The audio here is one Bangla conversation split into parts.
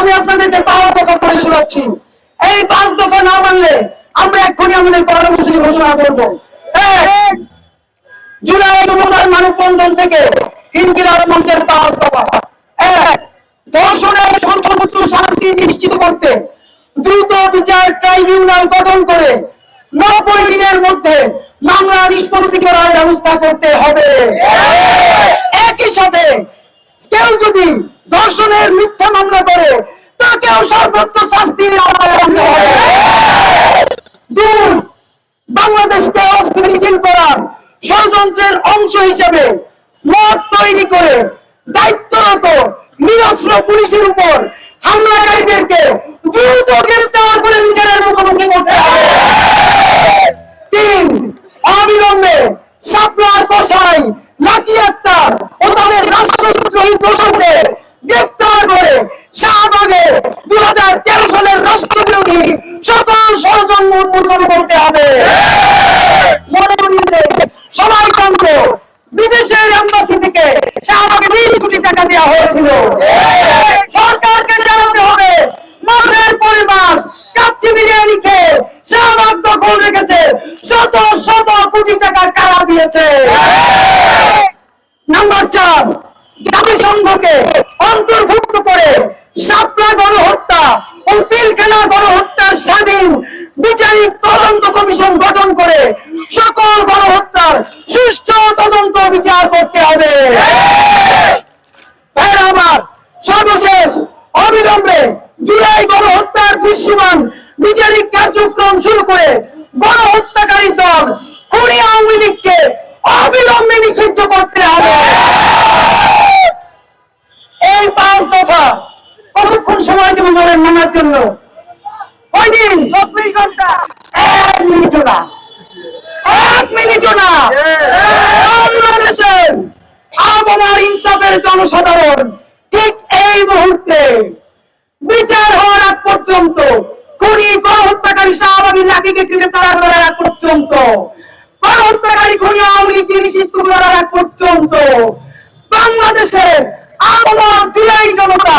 আমি আপনাদেরকে পাওয়া দফা করে শোনাচ্ছি। এই পাঁচ দফা না মানলে আমরা এক্ষুনি আমাদের কর্মসূচি ঘোষণা করব। জুলাই নভেম্বর মানববন্ধন থেকে ইনকিলাব মঞ্চের পাঁচ দফা। এক ধর্ষণের সর্বোচ্চ শাস্তি নিশ্চিত করতে দ্রুত বিচার ট্রাইব্যুনাল গঠন করে নব্বই দিনের মধ্যে মামলা নিষ্পত্তি করার ব্যবস্থা করতে হবে। একই সাথে কেউ যদি ধর্ষণের মিথ্যা মামলা করে তাকেও সর্বোচ্চ দুই, বাংলাদেশকে অস্থিতিশীল করার ষড়যন্ত্রের অংশ হিসেবে মত তৈরি করে দায়িত্বরত নিরস্ত্র পুলিশের উপর হামলাকারীদেরকে দ্রুত গ্রেফতার করে বিচারের মুখোমুখি করতে হবে তিন অবিলম্বে সাপলার কষাই লাকি আক্তার ও তাদের রাষ্ট্রদ্রোহী প্রশাসনের গ্রেফতার করে শাহবাগে দু হাজার তেরো সালের রাষ্ট্রবিরোধী সকল উন্মোচন করতে হবে। সবাই জানত বিদেশের এম্বাসি থেকে শাহবাগে বিশ কোটি টাকা দেওয়া হয়েছিল। সরকারকে জানাতে হবে, মাসের পর মাস কাচ্চি বিরিয়ানি খেয়ে দখল রেখেছে, শত শত কোটি টাকা কারা দিয়েছে। নাম্বার চার, জাতিসংঘকে অন্তর্ভুক্ত করে শাপলা গণহত্যা গণহত্যার দৃশ্যমান বিচারিক কার্যক্রম শুরু করে গণহত্যাকারী দল খুনি আওয়ামী অবিলম্বে নিষিদ্ধ করতে হবে। এই পাঁচ দফা কতক্ষণ সময় দেবো বলেন মানার জন্য? ওই দিন চব্বিশ ঘণ্টা। এক মিনিটও না। এক মিনিটও না। বাংলাদেশের আবহাওয়ার ইনসাফের জনসাধারণ ঠিক এই মুহূর্তে বিচার হওয়ার আগ পর্যন্ত খুনি গণহত্যাকারী শাহবাগী লাকিকে গ্রেফতার করার আগ পর্যন্ত গণহত্যাকারী খুনি আওয়ামী লীগকে নিষিদ্ধ করার আগ পর্যন্ত বাংলাদেশের জনতা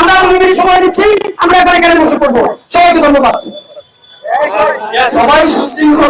আমরা এখন সময় দিচ্ছি আমরা এখানে এখানে বসে পড়ব। সবাইকে ধন্যবাদ। সবাই সুশৃঙ্খল।